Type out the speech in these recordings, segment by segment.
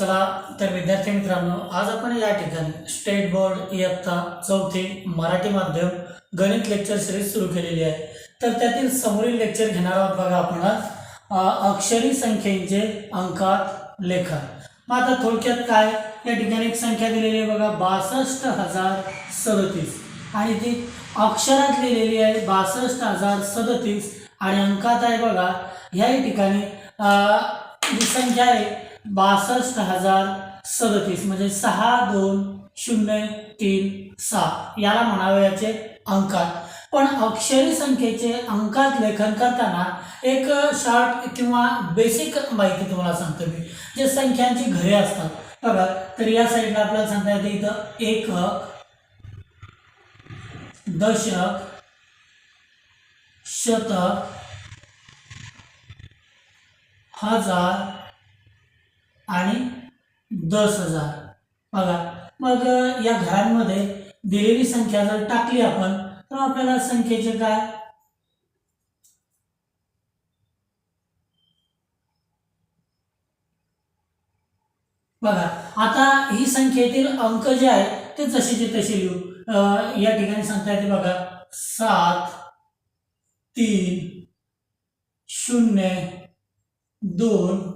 चला तर विद्यार्थी मित्रांनो आज आपण या ठिकाणी स्टेट बोर्ड इयत्ता चौथी मराठी माध्यम गणित लेक्चर सिरीज सुरू केलेली आहे. तर त्यातील समोरील लेक्चर घेणार आहोत बघा आपण आज. अक्षरी संख्येचे अंकात लेखन. मग आता थोडक्यात काय? या ठिकाणी एक संख्या दिलेली आहे बघा बासष्ट हजार सदतीस. आणि ती अक्षरात लिहिलेली आहे बासष्ट हजार सदतीस. आणि अंकात आहे बघा ह्याही ठिकाणी जी संख्या आहे बासष्ट हजार सदतीस म्हणजे सहा दोन शून्य तीन सहा याला म्हणावयाचे अंकात. पण अक्षरी संख्येचे अंकात लेखन करताना एक शॉर्ट किंवा बेसिक माहिती तुम्हाला सांगतो मी जे संख्यांची घरे असतात. बघा तर या साईडला आपल्याला सांगता येते इथं एक दशक शतक हजार आणि दस हजार. बघा मग या घरांमध्ये दिलेली संख्या जर टाकली आपण तर आपल्याला संख्येचे काय? बघा आता ही संख्येतील अंक जे आहेत ते जसेचे तसे लिहू. या ठिकाणी सांगता येते बघा सात तीन शून्य दोन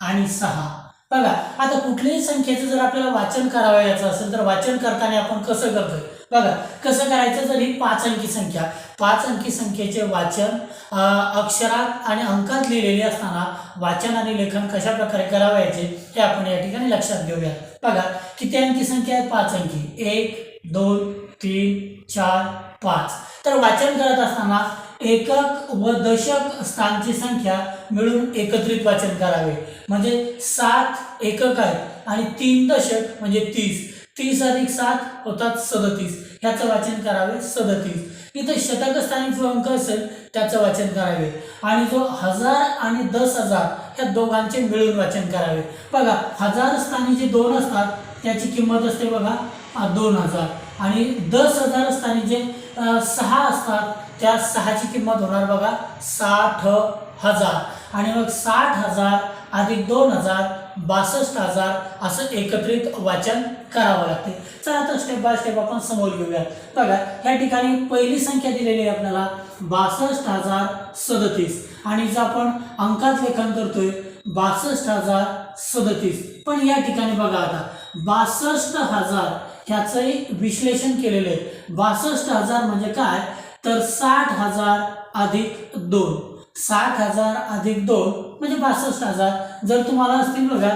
आणि सहा. बघा आता कुठल्याही संख्येचं जर आपल्याला वाचन करावयाचं असेल तर वाचन करताना आपण कसं करतोय? बघा कसं करायचं तर ही पाच अंकी संख्या? पाच अंकी संख्येचे वाचन अक्षरात आणि अंकात लिहिलेले असताना वाचन आणि लेखन कशा प्रकारे करावयाचे हे आपण या ठिकाणी लक्षात घेऊया. बघा किती अंकी संख्या आहे पाच अंकी. एक दोन तीन चार पाच. तर वाचन करत असताना एकक व दशक स्थानची संख्या मिळून एकत्रित वाचन करावे. म्हणजे सात एकक आहेत आणि तीन दशक म्हणजे तीस. तीस अधिक सात होतात सदतीस. ह्याचं वाचन करावे सदतीस. इथे शतक स्थानिक जो अंक असेल त्याचं वाचन करावे. आणि जो हजार आणि दस हजार ह्या दोघांचे मिळून वाचन करावे. बघा हजार स्थानी जे दोन असतात त्याची किंमत असते बघा दोन हजार. आणि दस हजार स्थानी जे सहा असतात. त्या सहाची किंमत होणार बघा साठ हजार. आणि मग साठ हजार अधिक दोन हजार बासष्ट हजार असं एकत्रित वाचन करावं लागते. चला आता स्टेप बाय स्टेप आपण समोर घेऊया. बघा या ठिकाणी पहिली संख्या दिलेली आहे आपल्याला बासष्ट हजार सदतीस. आणि जर आपण अंकात लेखन करतोय बासष्ट हजार सदतीस. पण या ठिकाणी बघा आता बासष्ट हजार ह्याचंही विश्लेषण केलेलं आहे बासष्ट हजार म्हणजे काय? तर साठ हजार अधिक दोन. साठ हजार अधिक दोन म्हणजे बासष्ट हजार. जर तुम्हाला असतील बघा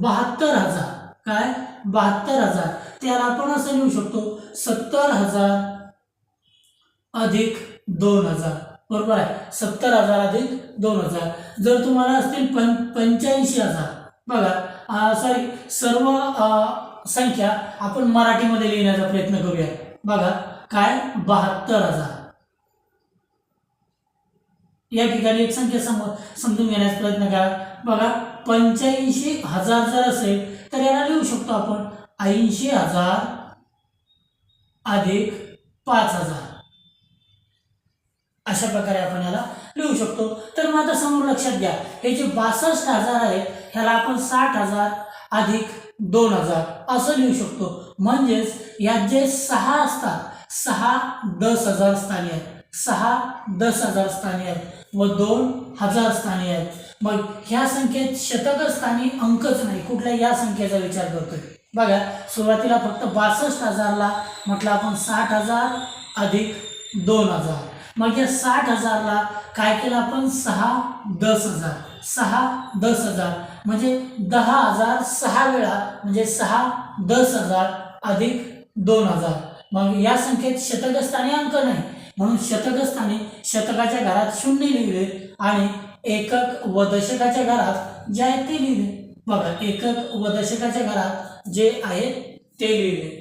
बहात्तर हजार. काय? बहात्तर हजार. त्याला आपण असं लिहू शकतो सत्तर हजार अधिक दोन हजार. बरोबर आहे? सत्तर हजार अधिक दोन हजार. जर तुम्हाला असतील पं पंच्याऐंशी हजार. बघा सॉरी सर्व संख्या आपण मराठीमध्ये लिहिण्याचा प्रयत्न करूया. बघा काय? बहात्तर हजार. या ठिकाणी एक संख्या सम समजून घेण्याचा प्रयत्न करा. बघा पंच्याऐंशी हजार जर असेल तर याला लिहू शकतो आपण ऐंशी हजार अधिक पाच हजार. अशा प्रकारे आपण याला लिहू शकतो. तर मग आता समोर लक्षात घ्या हे जे बासष्ट हजार आहेत ह्याला आपण साठ हजार अधिक दोन हजार असं लिहू शकतो. म्हणजेच यात जे सहा असतात सहा दस हजार स्थानी आहेत. सहा दस हजार स्थानी आहेत व दोन हजार स्थानी आहेत. मग ह्या संख्येत शतक स्थानी अंकच नाही. कुठल्या या संख्येचा विचार करतोय? बघा सुरुवातीला फक्त बासष्ट हजारला म्हटलं आपण साठ हजार अधिक दोन हजार. मग या साठ हजारला काय केलं आपण? सहा दस हजार. सहा दस हजार. म्हणजे दहा हजार सहा वेळा म्हणजे सहा दस हजार अधिक दोन हजार. मग या संख्येत शतकस्थानी अंक नाही. म्हणून शतकस्थानी शतकाच्या घरात शून्य लिहिले आणि एकक व दशकाच्या घरात जे आहे ते लिहिले. बघा एकक व दशकाच्या घरात जे आहे ते लिहिले.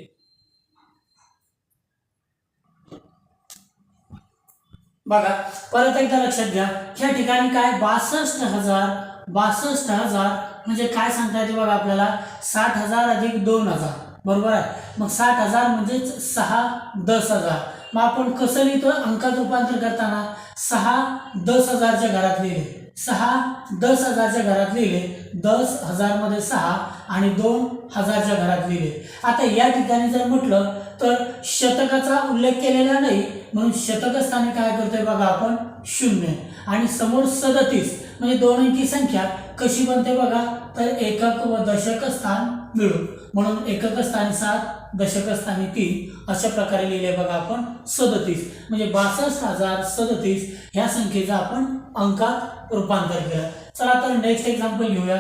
बघा परत एकदा लक्षात घ्या. या ठिकाणी काय बासष्ट हजार बासष्ट हजार. म्हणजे काय सांगता येते बघा आपल्याला? साठ हजार अधिक दोन हजार. बरोबर आहे? मग साठ हजार म्हणजेच सहा दस हजार. मग आपण कसं लिहितो अंकात रूपांतर करताना सहा दस हजारच्या घरात लिहिले. सहा दस हजारच्या घरात लिहिले. दस हजारमध्ये सहा आणि दोन हजारच्या घरात लिहिले. आता या ठिकाणी जर म्हटलं तर शतकाचा उल्लेख केलेला नाही म्हणून शतक स्थानी काय करतोय बघा आपण? शून्य. आणि समोर सदतीस म्हणजे दोन अंकी संख्या कशी बनते बघा? तर एकक व दशक स्थान मिळून. म्हणून एकक स्थानी सात दशक स्थानी तीन अशा प्रकारे लिहिले बघा आपण सदतीस. म्हणजे बासष्ट हजार सदतीस ह्या संख्येचं आपण अंकात रूपांतर केलं. चला तर नेक्स्ट एक्झाम्पल घेऊया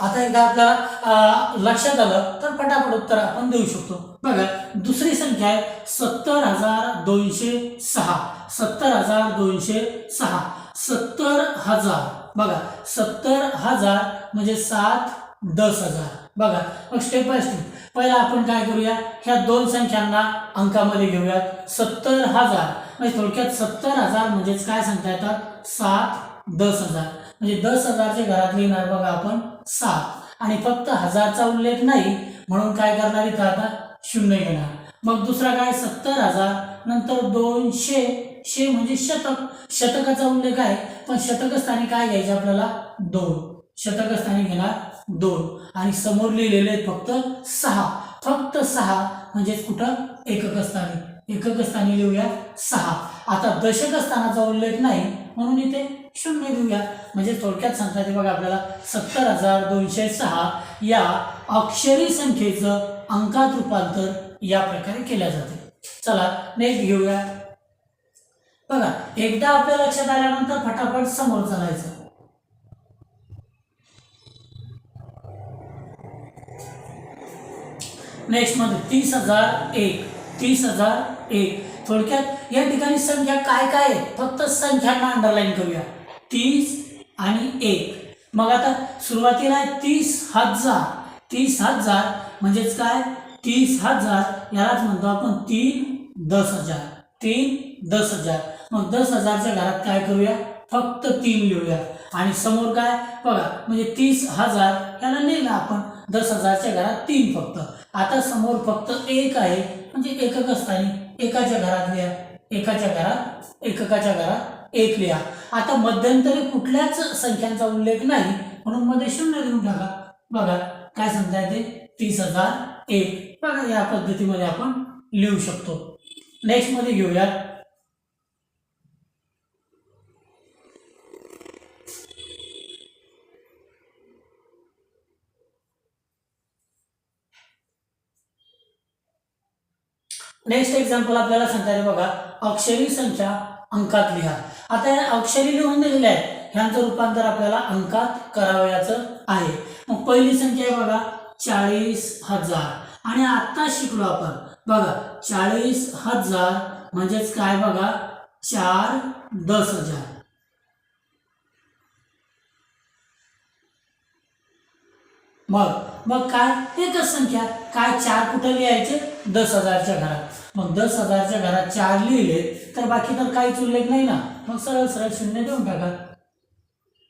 आता एकदा आपल्याला लक्षात आलं तर पटापट उत्तर आपण देऊ शकतो. बघा दुसरी संख्या आहे सत्तर हजार दोनशे सहा. सत्तर हजार दोनशे सहा. सत्तर हजार बघा सत्तर हजार म्हणजे सात दस हजार. बघा मग स्टेप बाय स्टेप पहिला आपण काय करूया? ह्या दोन संख्यांना अंकामध्ये घेऊयात. सत्तर हजार म्हणजे थोडक्यात सत्तर हजार म्हणजेच काय सांगता येतात? सात दस हजार. म्हणजे दस हजारचे घरात लिहिणार बघा आपण सात. आणि फक्त हजारचा उल्लेख नाही म्हणून काय करणार इथं आता? शून्य घेणार. मग दुसरा काय? सत्तर हजार नंतर दोनशे शे म्हणजे शतक. शतकाचा उल्लेख आहे पण शतकस्थानी काय घ्यायचे आपल्याला? दोन. शतकस्थानी घ्यायला घेणार दोन. आणि समोर लिहिलेले आहेत फक्त सहा. फक्त सहा म्हणजेच कुठं? एककस्थानी. एककस्थानी एकक स्थानी लिहूया सहा. आता दशकस्थानाचा उल्लेख नाही म्हणून इथे शून्य लिहूया. म्हणजे थोडक्यात सांगता येते बघा आपल्याला. सत्तर हजार दोनशे सहा या अक्षरी संख्येचं अंकात रूपांतर या प्रकारे केल्या जाते. चला नेक्स्ट घेऊया. बघा एकदा आपल्या लक्षात आल्यानंतर फटाफट समोर चालायचं. नेक्स्टमध्ये तीस हजार एक तीस हजार एक. थोडक्यात या ठिकाणी संख्या काय काय आहे? फक्त संख्यांना अंडरलाईन करूया. तीस आणि एक. मग आता सुरुवातीला आहे तीस हजार तीस हजार म्हणजेच काय? तीस हजार यालाच म्हणतो आपण तीन दस हजार तीन दस हजार. मग दस हजारच्या घरात काय करूया? फक्त तीन लिहूया. आणि समोर काय? बघा म्हणजे तीस हजार याला नेला आपण. दस हजारच्या घरात तीन फक्त. आता समोर फक्त एक आहे. म्हणजे एकक असताना एकाच्या घरात लिहा. एकाच्या घरात एककाच्या घरात एक लिहा. आता मध्यंतरी कुठल्याच संख्यांचा उल्लेख नाही. म्हणून मध्ये शून्य लिहून टाका. बघा काय सांगता ते? तीस हजार एक. बघा या पद्धतीमध्ये आपण लिहू शकतो. नेक्स्टमध्ये नेक्स्ट एक्झाम्पल आपल्याला सांगता येते बघा. अक्षरी संख्या अंकात लिहा. आता या अक्षरी लिहून दिलेल्या आहेत. ह्यांचं रूपांतर आपल्याला अंकात करावयाचं आहे. मग पहिली संख्या आहे बघा चाळीस हजार. आणि आता शिकलो आपण. बघा चाळीस हजार म्हणजेच काय बघा? चार दस हजार. मग मग काय? एकच संख्या. काय चार कुठं लिहायचे? दस हजारच्या घरात. मग दस हजारच्या घरात चार लिहिले तर बाकी तर काहीच उल्लेख नाही ना? मग सरळ सरळ शून्य देऊन टाका.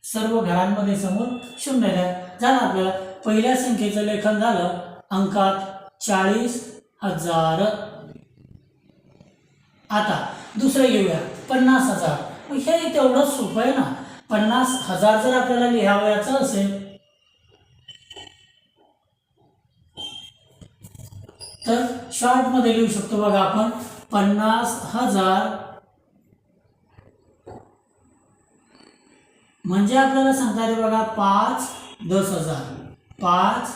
सर्व घरांमध्ये समोर शून्य द्या. झालं आपल्याला. पहिल्या संख्येचं लेखन झालं. अंकात चाळीस हजार. आता दुसरं घेऊया. पन्नास हजार. मग हे तेवढंच सोपं आहे ना? पन्नास हजार जर आपल्याला लिहावयाचं असेल तर शॉर्टमध्ये लिहू शकतो बघा आपण पन्नास हजार. म्हणजे आपल्याला सांगता येते बघा पाच दस हजार. पाच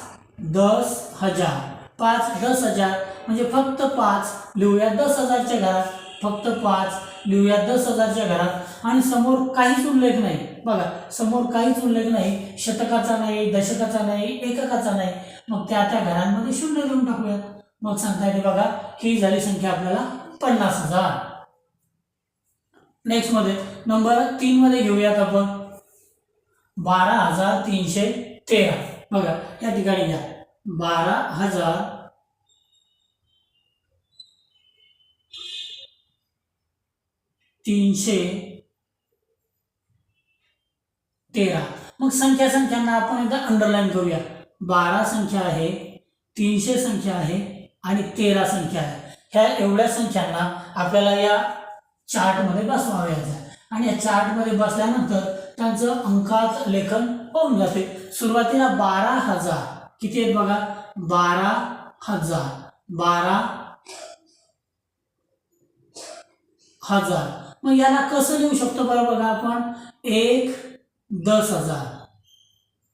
दस हजार. पाच दस हजार म्हणजे फक्त पाच लिहूया दस हजारच्या घरात. फक्त पाच लिहूया दस हजारच्या घरात. आणि समोर काहीच उल्लेख नाही. बघा समोर काहीच उल्लेख नाही. शतकाचा नाही दशकाचा नाही एककाचा नाही. मग त्या त्या घरांमध्ये शून्य देऊन टाकूयात मग सांगता येते बघा ही झाली संख्या आपल्याला पन्नास हजार. नेक्स्टमध्ये नंबर तीन मध्ये घेऊयात आपण. बारा हजार तीनशे तेरा. बघा या ठिकाणी घ्या. बारा हजार तीनशे तेरा. मग संख्या संख्यांना आपण एकदा अंडरलाईन करूया. बारा संख्या आहे तीनशे संख्या आहे आणि तेरा संख्या आहे. ह्या एवढ्या संख्यांना आपल्याला या चार्टमध्ये बसवायचा आणि या चार्टमध्ये बसल्यानंतर त्यांचं अंकात लेखन होऊन जाते. सुरुवातीला बारा हजार. किती आहेत बघा? बारा हजार. बारा हजार. मग याला कसं लिहू शकतो बरं बघा आपण? एक दस हजार.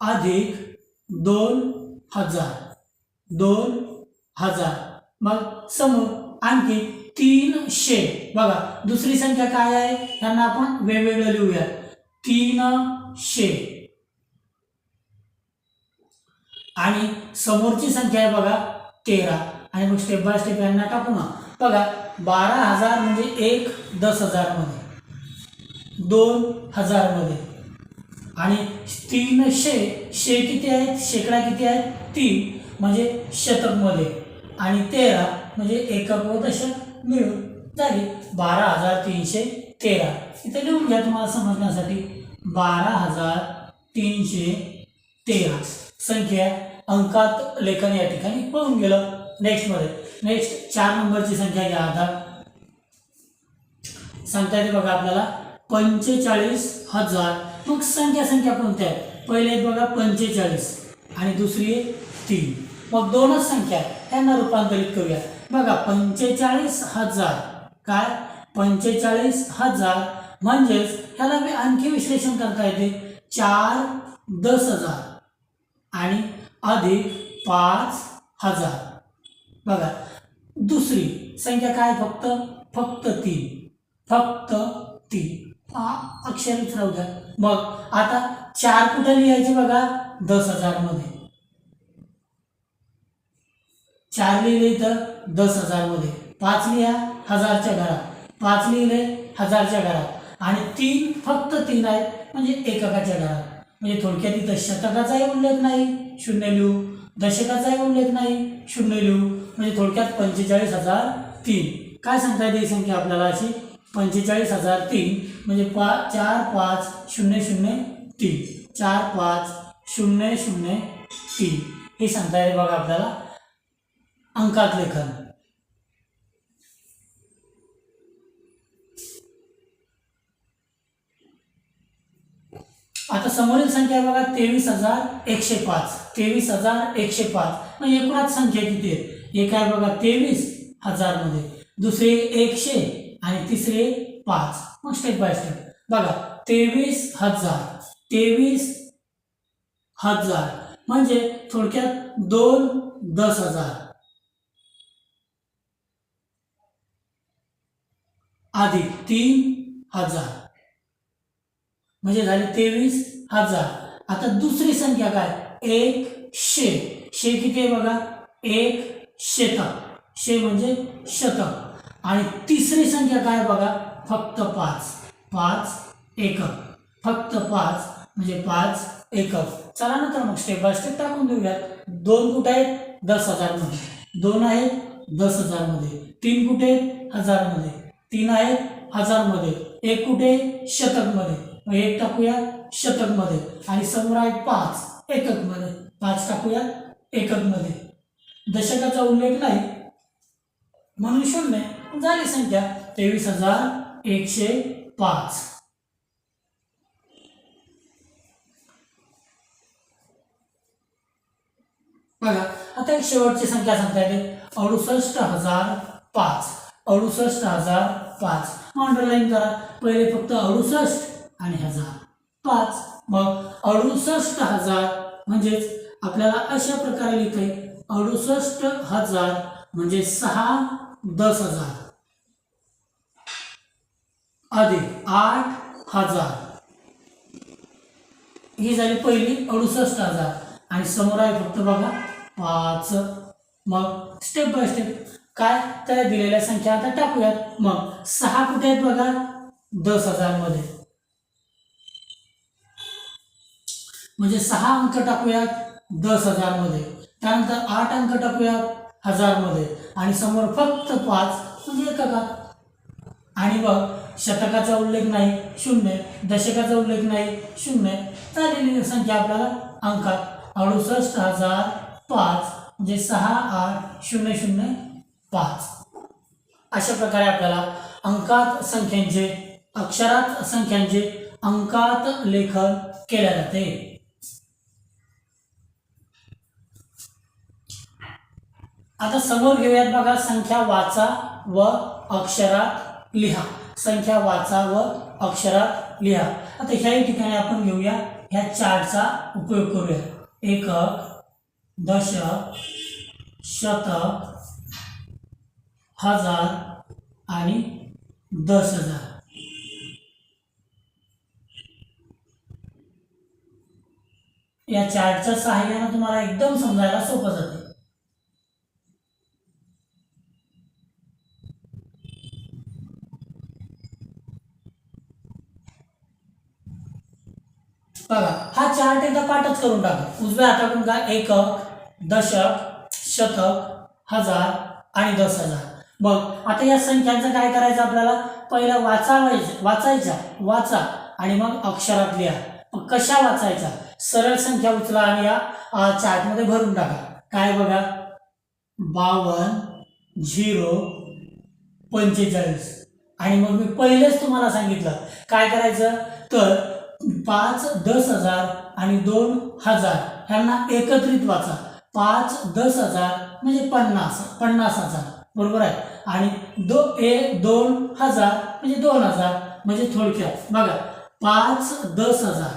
अधिक दोन हजार. दोन हजार. मग समोर आणखी तीनशे बघा दुसरी संख्या काय आहे? त्यांना आपण वेगवेगळं लिहूया तीनशे आणि समोरची संख्या आहे बघा तेरा. आणि मग स्टेप बाय स्टेप यांना टाकू ना. बघा बारा हजार म्हणजे एक दस हजारमध्ये. दोन हजारमध्ये. आणि तीनशे शे किती आहेत? शेकडा किती आहेत? तीन. म्हणजे शतकमध्ये. आणि तेरा म्हणजे एकक व दशक मिळून झाली बारा हजार तीनशे तेरा. इथे लिहून घ्या तुम्हाला समजण्यासाठी. बारा हजार तीनशे तेरा. संख्या अंकात लेखन या ठिकाणी पळून गेलं. नेक्स्टमध्ये नेक्स्ट चार नंबरची संख्या घ्या आता. सांगता येते बघा आपल्याला. पंचेचाळीस हजार. मग संख्या संख्या कोणत्या आहेत? पहिले बघा पंचेचाळीस आणि दुसरी आहे तीन. मग दोनच संख्या आहेत रूपांतरित करूया. बघा पंचेचाळीस हजार. काय? पंचेचाळीस हजार. म्हणजेच ह्याला मी आणखी विश्लेषण करता येते. चार दस हजार. आणि अधिक पाच हजार. बघा दुसरी संख्या काय फक्त? फक्त तीन. फक्त तीन. हा अक्षर राहू द्या मग आता चार कुठे लिहायचे बघा? दस हजारमध्ये मध्ये चार लिहिले इथं दस हजारमध्ये. पाच लिहा हजारच्या घरात. पाच लिहिले हजारच्या घरात. आणि तीन फक्त तीन आहेत म्हणजे एककाच्या घरात. म्हणजे थोडक्यात इथं शतकाचाही उल्लेख नाही शून्य लिहू. दशकाचाही उल्लेख नाही शून्य लिहू. म्हणजे थोडक्यात पंचेचाळीस हजार तीन. काय सांगता येते ही संख्या आपल्याला अशी? पंचेचाळीस हजार तीन म्हणजे पा चार पाच शून्य शून्य तीन. चार पाच शून्य शून्य तीन. हे सांगता येते बघा आपल्याला. अंकात लेखन. आता समोरील संख्या बघा तेवीस हजार एकशे पाच. तेवीस हजार एकशे पाच. मग एकूणच संख्या किती आहे एक आहे बघा तेवीस हजारमध्ये. दुसरे एकशे आणि तिसरे पाच. मग स्टेप बाय स्टेप बघा तेवीस हजार. तेवीस हजार. म्हणजे थोडक्यात दोन दस हजार. अधिक तीन हजार. म्हणजे झाले तेवीस हजार. आता दुसरी संख्या काय? एक शे. शे किती आहे बघा? एक शतक. शे म्हणजे शतक. आणि तिसरी संख्या काय बघा? फक्त पाच. पाच एकक. फक्त पाच म्हणजे पाच एकक. चला ना तर मग स्टेप बाय स्टेप टाकून देऊयात. दोन कुठे आहेत? दस हजारमध्ये. दोन आहेत? दस हजारमध्ये. तीन कुठे आहेत? हजारमध्ये. तीन आहेत हजारमध्ये. एक कुठे? शतकमध्ये. एक टाकूया शतकमध्ये. आणि समोर आहे पाच एककमध्ये. पाच टाकूया एककमध्ये. दशकाचा उल्लेख नाही. म्हणून शून्य. झाली संख्या तेवीस हजार एकशे पाच. बघा आता एक शेवटची संख्या सांगता येते. अडुसष्ट हजार पाच. अडुसष्ट हजार पाच. अंडरलाईन करा पहिले फक्त अडुसष्ट आणि हजार. पाच. मग अडुसष्ट हजार म्हणजेच आपल्याला अशा प्रकारे लिहिते अडुसष्ट हजार म्हणजे सहा दस हजार. अधिक आठ हजार. ही झाली पहिली अडुसष्ट हजार. आणि समोर आहे फक्त बघा पाच. मग स्टेप बाय स्टेप काय त्या दिलेल्या संख्या आता टाकूयात. मग सहा कुठे आहेत बघा? दस हजारमध्ये म्हणजे सहा अंक टाकूयात दस हजारमध्ये त्यानंतर आठ अंक टाकूयात हजारमध्ये आणि समोर फक्त पाच म्हणजे एककात आणि मग शतकाचा उल्लेख नाही शून्य. दशकाचा उल्लेख नाही शून्य. चालेली संख्या आपल्याला अंकात अडुसष्ट हजार पाच. म्हणजे सहा आठ शून्य शून्य. पाच. अशा प्रकारे आपल्याला अंकात संख्यांचे अक्षरात संख्यांचे अंकात लेखन केले जाते. आता समोर घेऊयात बघा संख्या वाचा व अक्षरात लिहा. संख्या वाचा व अक्षरात लिहा. आता ह्याही ठिकाणी आपण घेऊया ह्या चार्टचा उपयोग करूया. एकक दशक शतक हजार आणि दस हजार. या चार्टच्या सहाय्याने तुम्हाला एकदम समजायला सोपं जाते. बघा हा चार्ट एकदा पाठच करून टाका. उजव्या हाताकडून का एकक दशक शतक हजार आणि दस हजार. मग आता या संख्यांचं काय करायचं आपल्याला? पहिलं वाचावायचं वाचायच्या वाचा आणि मग अक्षरात लिहा. मग कशा वाचायच्या? सरळ संख्या उचला आणि या चार्टमध्ये भरून टाका. काय बघा? बावन्न झिरो पंचेचाळीस. आणि मग मी पहिलेच तुम्हाला सांगितलं. काय करायचं? तर पाच दस हजार आणि दोन हजार ह्यांना एकत्रित वाचा. पाच दस हजार म्हणजे पन्नास पन्नास हजार. बरोबर आहे. आणि दो एक दोन हजार म्हणजे दोन हजार म्हणजे थोडक्यात. बघा पाच दस हजार.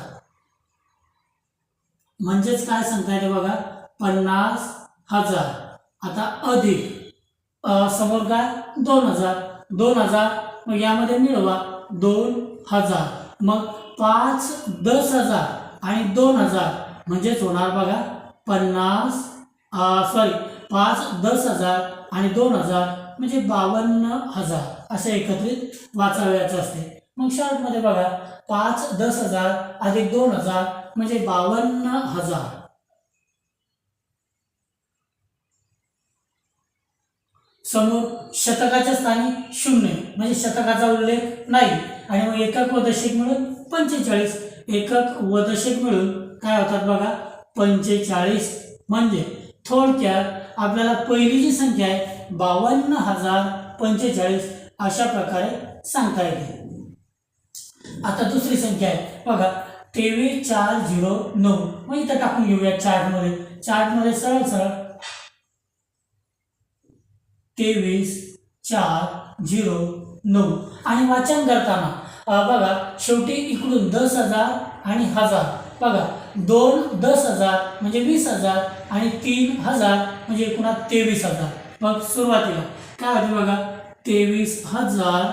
म्हणजेच काय सांगता येते बघा? पन्नास हजार. आता अधिक. समोर काय? दोन हजार. दोन हजार मग यामध्ये मिळवा. दोन हजार. मग पाच दस हजार आणि दोन हजार म्हणजेच होणार बघा पन्नास सॉरी पाच दस हजार आणि दोन हजार म्हणजे बावन्न हजार असे एकत्रित वाचावयाचे असते. मग शॉर्टमध्ये बघा पाच दस हजार अधिक दोन हजार म्हणजे बावन्न हजार. समोर शतकाच्या स्थानी शून्य म्हणजे शतकाचा उल्लेख नाही. आणि मग एकक व दशक मिळून पंचेचाळीस. एकक व दशक मिळून काय होतात बघा? पंचेचाळीस. म्हणजे थोडक्यात आपल्याला पहिली जी संख्या आहे बावन्न हजार पंचेचाळीस अशा प्रकारे सांगता येते. आता दुसरी संख्या आहे बघा तेवीस चार झिरो नऊ. मग इथं टाकून घेऊया चार्टमध्ये चार्टमध्ये सरळ सरळ तेवीस चार झिरो नऊ. आणि वाचन करताना बघा शेवटी इकडून दस हजार आणि हजार. बघा दोन दस हजार म्हणजे वीस हजार आणि तीन हजार म्हणजे एकूण तेवीस हजार. मग सुरुवातीला काय होते बघा तेवीस हजार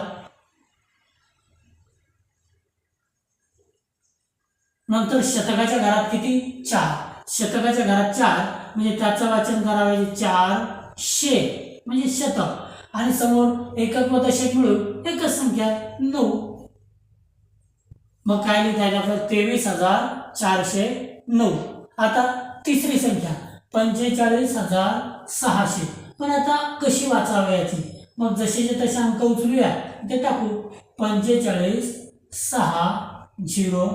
नंतर शतकाच्या घरात किती? चार. शतकाच्या घरात चार म्हणजे त्याचं वाचन करावे चार शे म्हणजे शतक. आणि समोर एकक व दशक मिळून एकच संख्या नऊ. मग काय लिहिता येईल तेवीस हजार चारशे नऊ. आता तिसरी संख्या पंचेचाळीस हजार सहाशे. पण आता कशी वाचावयाची मग जसेचे तसे अंक उचलूया. ते टाकू. पंचेचाळीस सहा झिरो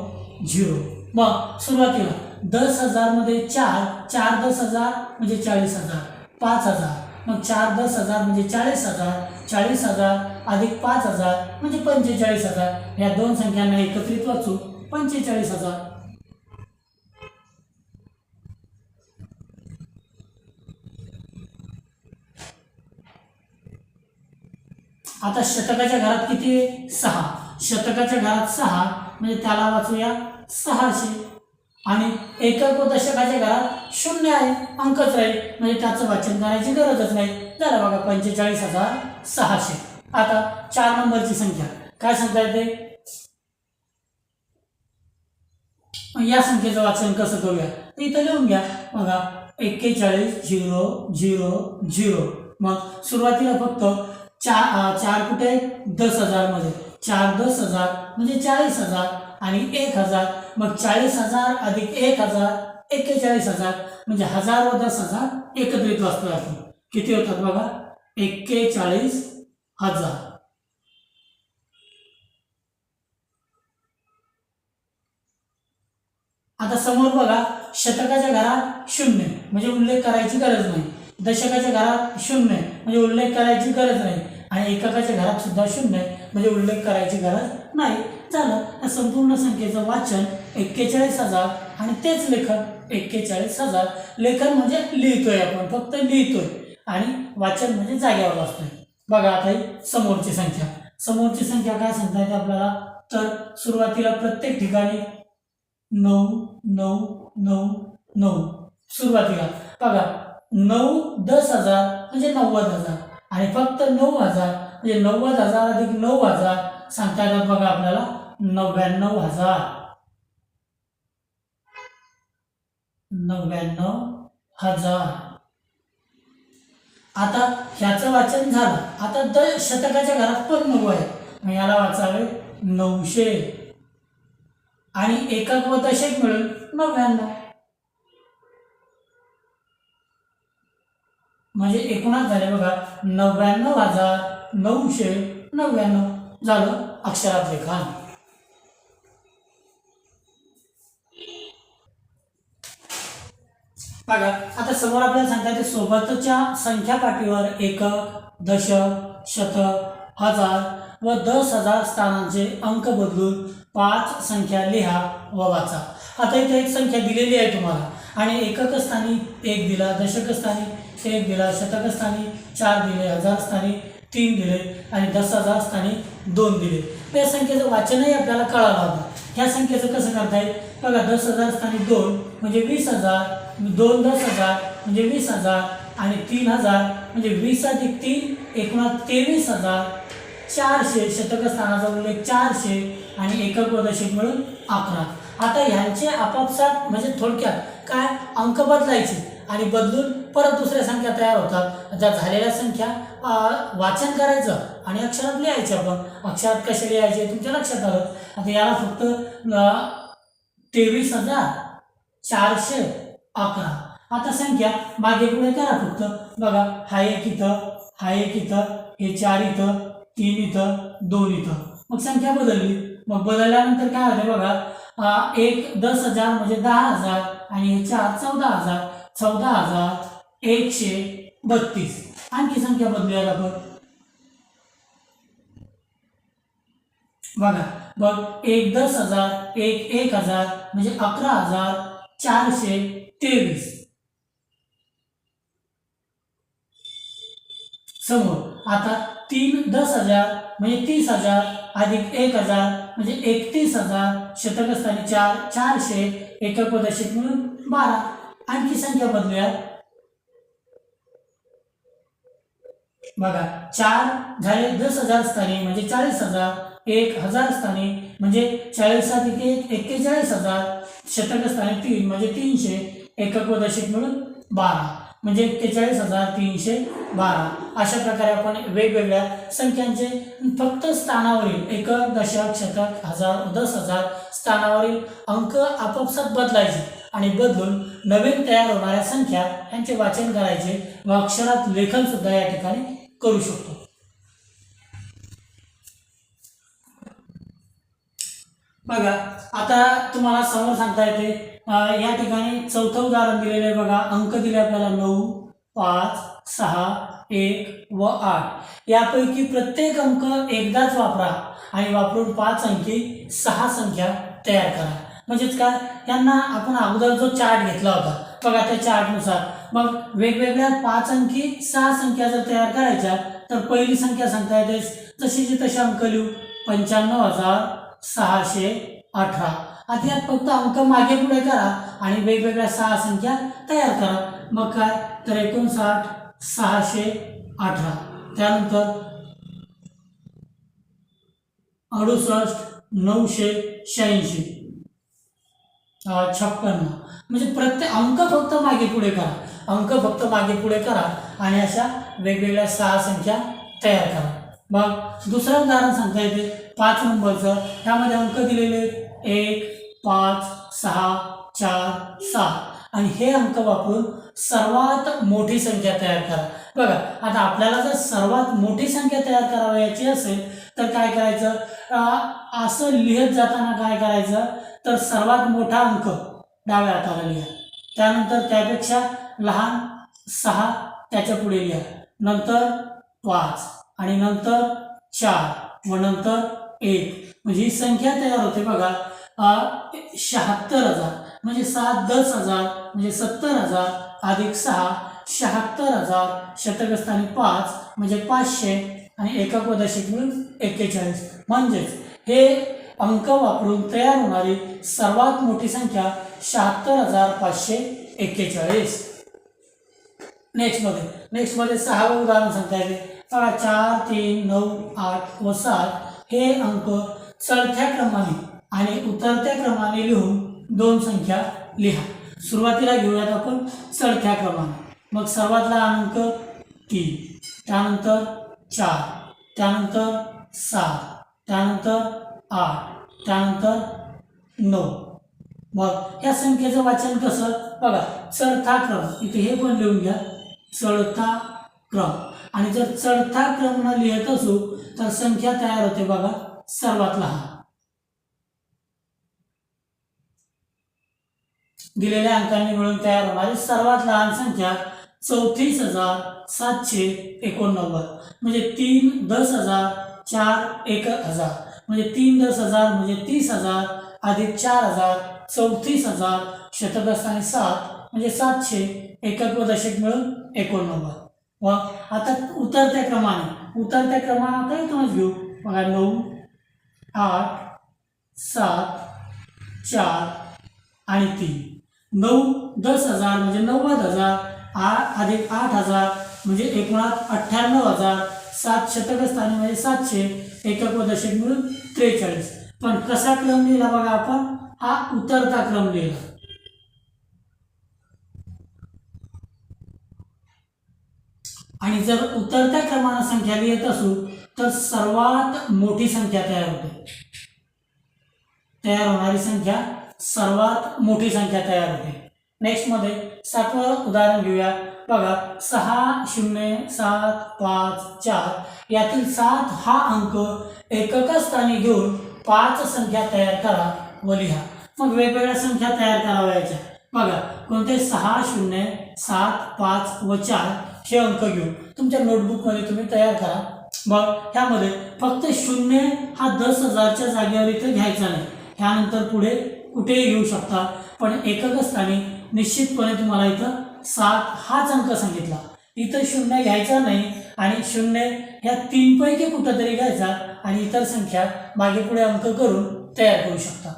झिरो. मग सुरुवातीला दस हजारमध्ये चार चार दस हजार म्हणजे चाळीस हजार पाच हजार. मग चार दस हजार म्हणजे चाळीस हजार चाळीस हजार अधिक पाच हजार म्हणजे पंचेचाळीस हजार. या दोन संख्यांना एकत्रित वाचू. पंचेचाळीस हजार आता शतकाच्या घरात किती आहे? सहा. शतकाच्या घरात सहा म्हणजे त्याला वाचूया सहाशे. आणि एकक व दशकाच्या घरात शून्य आहे अंकच राहील. म्हणजे त्याचं वाचन करायची गरजच नाही. झालं बघा पंचेचाळीस हजार सहाशे. आता चार नंबरची संख्या. काय सांगता येते? या संख्येचं वाचन कसं करूया? इथं लिहून घ्या. बघा एक्केचाळीस झिरो झिरो झिरो. मग सुरुवातीला फक्त चार चार कुठे आहे? दस हजारमध्ये चार दस हजार म्हणजे चाळीस हजार आणि एक हजार. मग चाळीस हजार अधिक एक हजार एक्केचाळीस हजार. म्हणजे हजार व दस हजार एकत्रित वाचतोय आपण. किती होतात बघा? एक्केचाळीस हजार. आता समोर बघा शतकाच्या घरात शून्य. म्हणजे उल्लेख करायची गरज नाही. दशकाच्या घरात शून्य. म्हणजे उल्लेख करायची गरज नाही. आणि एककाच्या घरात सुद्धा शून्य आहे. म्हणजे उल्लेख करायची गरज नाही. झालं. या संपूर्ण संख्येचं वाचन एक्केचाळीस हजार आणि तेच लेखन एक्केचाळीस हजार. लेखन म्हणजे लिहितोय आपण. फक्त लिहितोय. आणि वाचन म्हणजे जाग्यावर असतोय बघा आता ही समोरची संख्या. समोरची संख्या काय सांगता येते आपल्याला? तर सुरुवातीला प्रत्येक ठिकाणी नऊ नऊ नऊ नऊ. सुरुवातीला. बघा. नऊ दस हजार म्हणजे नव्वद हजार. आणि फक्त नऊ हजार म्हणजे नव्वद हजार अधिक नऊ हजार सांगता येतात बघा आपल्याला नव्याण्णव हजार. नव्याण्णव हजार. आता ह्याचं वाचन झालं. आता द शतकाच्या घरात पण नऊ आहे. मग याला वाचावे नऊशे. आणि एकक व दशक मिळून नव्याण्णव. म्हणजे एकूणच झाले बघा नव्याण्णव हजार नऊशे नव्याण्णव झालं अक्षरात लेखन बघा आता समोर आपल्याला सांगता येते सोबतच्या संख्या पाठीवर एकक दशक शतक हजार व दस हजार स्थानांचे अंक बदलून पाच संख्या लिहा व वाचा. आता इथे एक संख्या दिलेली आहे तुम्हाला. आणि एककस्थानी एक दिला दशकस्थानी एक दिला शतकस्थानी चार दिले हजार स्थानी तीन दिले आणि दस हजार स्थानी दोन दिले. या संख्येचं वाचनही आपल्याला कळालं होतं ह्या संख्येचं कसं करता येईल? बघा दस हजार स्थानी दोन म्हणजे वीस हजार दोन दस हजार म्हणजे वीस हजार आणि तीन हजार म्हणजे वीस अधिक तीन एकूणात तेवीस हजार चारशे शतकस्थानाचा उल्लेख चारशे आणि एकक व दशक मिळून अकरा. आता ह्यांचे आपापसात म्हणजे थोडक्यात काय अंक बदलायचे आणि बदलून परत दुसऱ्या संख्या तयार होतात. ज्या झालेल्या संख्या वाचन करायचं आणि अक्षरात लिहायचे आपण. अक्षरात कसे लिहायचे? तुमच्या लक्षात आलं? आता याला फक्त तेवीस हजार चारशे अकरा. आता संख्या मागे पुढे करा फक्त. बघा हा एक इथं हा एक इथं हे चार इथं तीन इथं दोन इथं. मग संख्या बदलली. मग बदलल्यानंतर काय होते बघा एक दस हजार म्हणजे दहा हजार आणि हे चार चौदा हजार. चौदा हजार एकशे बत्तीस. आणखी संख्या बदलूया आपण. बघा बघ एक दस हजार एक एक हजार म्हणजे अकरा हजार चारशे तेवीस. समोर आता तीन दस हजार म्हणजे तीस हजार अधिक एक हजार म्हणजे एकतीस हजार शतकस्थानी चार चारशे एकक व म्हणून बारा. आणखी संख्या बदलूया बघा चार झाले दस हजार स्थानी म्हणजे चाळीस हजार. एक हजार स्थानी म्हणजे चाळीस अधिक एक एक्केचाळीस हजार. शतकस्थानी तीन म्हणजे तीनशे एकक दशक मिळून बारा. म्हणजे एक्केचाळीस हजार तीनशे बारा. अशा प्रकारे आपण वेगवेगळ्या संख्यांचे फक्त स्थानावरील एक दशक शतक हजार दस हजार स्थानावरील अंक आपापसात बदलायचे आणि बदलून नवीन तयार होणाऱ्या संख्या यांचे वाचन करायचे व अक्षरात लेखन सुद्धा या ठिकाणी करू शकतो. बघा आता तुम्हाला समोर सांगता येते या ठिकाणी चौथं उदाहरण दिलेलं आहे बघा अंक दिले आपल्याला नऊ पाच सहा एक व आठ. यापैकी प्रत्येक अंक एकदाच वापरा आणि वापरून पाच अंकी सहा संख्या तयार करा. म्हणजेच काय? यांना आपण अगोदर जो चार्ट घेतला होता बघा त्या चार्टनुसार. मग वेगवेगळ्या पाच अंकी सहा संख्या जर तयार करायच्या तर पहिली संख्या सांगता येते जशीची तशी अंक लिहू. पंच्याण्णव हजार सहाशे अठरा. आता यात फक्त अंक मागे पुढे करा आणि वेगवेगळ्या सहा संख्या तयार करा. मग काय? तर एकोणसाठ सहाशे अठरा. त्यानंतर अडुसष्ट नऊशे शहाऐंशी. छप्पन्न म्हणजे प्रत्येक अंक फक्त मागे पुढे करा. अंक फक्त मागे पुढे करा आणि अशा वेगवेगळ्या सहा संख्या तयार करा. मग दुसरं उदाहरण सांगता येते. पाच नंबरचं. ह्यामध्ये अंक दिलेले आहेत. एक पाच सहा चार सात आणि हे अंक वापरून सर्वात मोठी संख्या तयार करा. बघा आता आपल्याला जर सर्वात मोठी संख्या तयार करावयाची असेल तर काय करायचं? असं लिहित जाताना काय करायचं? तर सर्वात मोठा अंक डाव्या हाताला लिहा. त्यानंतर त्यापेक्षा लहान सहा त्याच्या पुढे लिहा. नंतर पाच आणि नंतर चार. व नंतर एक. म्हणजे ही संख्या तयार होते बघा. शहात्तर हजार. म्हणजे सात दस हजार. म्हणजे सत्तर हजार अधिक सहा शहात्तर हजार शतकस्थानी पाच म्हणजे पाचशे आणि एका पदशिक मिळून एक्केचाळीस. म्हणजेच हे अंक वापरून तयार होणारी सर्वात मोठी संख्या शहात्तर हजार पाचशे एक्केचाळीस. नेक्स्टमध्ये. नेक्स्टमध्ये सहावं उदाहरण सांगता येते. बघा चार तीन नऊ आठ व सात. हे अंक चढत्या क्रमाने आणि उतरत्या क्रमाने लिहून दोन संख्या लिहा. सुरुवातीला घेऊयात आपण चढत्या क्रमाने. मग सर्वात लहान अंक तीन त्यानंतर चार त्यानंतर सात त्यानंतर आठ त्यानंतर नऊ. मग या संख्येचं वाचन कसं? बघा चढता क्रम. इथे हे पण लिहून घ्या. चढता क्रम. आणि जर चढता क्रम न लिहित असू तर संख्या तयार होते बघा सर्वात लहान. दिलेल्या अंकांनी मिळून तयार होणारी सर्वात लहान संख्या चौतीस हजार सातशे एकोणनव्वद. म्हणजे तीन दस हजार चार एक हजार. म्हणजे तीन दस हजार म्हणजे तीस हजार अधिक चार हजार चौतीस हजार शतकस्थानी सात म्हणजे सातशे एकक व दशक मिळून एकोणनव्वद. आता उतरत्या क्रमाने उतरत्या क्रमाने आता इथूनच घेऊ. बघा नऊ आठ सात चार आणि तीन. नऊ दस हजार म्हणजे नव्वद हजार आठ अधिक आठ हजार म्हणजे एकूणात अठ्ठ्याण्णव हजार सात शतकस्थानी म्हणजे सातशे एकक व दशक मिळून त्रेचाळीस. पण कसा क्रम लिहिला बघा आपण? हा उतरता क्रम लिहिला. आणि जर उतरत्या क्रमानं संख्या लिहित असू तर सर्वात मोठी संख्या तयार होते. तयार होणारी संख्या सर्वात मोठी संख्या तयार होते. नेक्स्टमध्ये सातवं उदाहरण घेऊया. बघा सहा शून्य सात पाच चार यातील सात हा अंक एकक स्थानी घेऊन पाच संख्या तयार करा व लिहा. मग वेगवेगळ्या संख्या तयार करावयाच्या. बघा कोणते? सहा शून्य सात पाच व चार हे अंक घेऊन तुमच्या नोटबुकमध्ये तुम्ही तयार करा. मग ह्यामध्ये फक्त शून्य हा दस हजारच्या जागेवर इथे घ्यायचा नाही. ह्यानंतर पुढे कुठेही घेऊ शकता. पण एकक स्थानी निश्चितपणे तुम्हाला इथं सात हाच अंक सांगितला. इथं शून्य घ्यायचा नाही आणि शून्य ह्या तीनपैकी कुठंतरी घ्यायचा आणि इतर संख्या मागे पुढे अंक करून तयार करू शकता.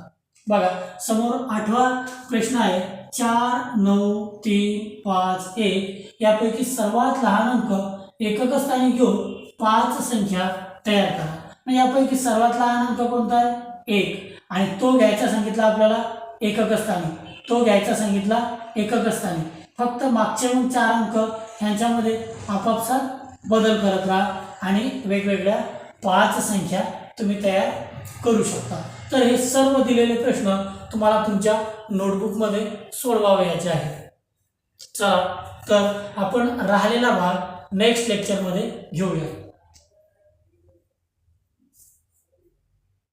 बघा समोर आठवा प्रश्न आहे. चार नऊ तीन पाच एक यापैकी सर्वात लहान अंक एकक स्थानी घेऊन पाच संख्या तयार करा. मग यापैकी सर्वात लहान अंक कोणता आहे? एक. आणि तो घ्यायचा सांगितला आपल्याला एकक स्थानी तो घ्यायचा सांगितला एकक स्थानी फक्त मागचे मग चार अंक ह्यांच्यामध्ये आपापसात बदल करत राहा आणि वेगवेगळ्या पाच संख्या तुम्ही तयार करू शकता. तर हे सर्व दिलेले प्रश्न तुम्हाला तुमच्या नोटबुकमध्ये सोडवावयाचे आहे. चला तर आपण राहिलेला भाग नेक्स्ट लेक्चरमध्ये घेऊया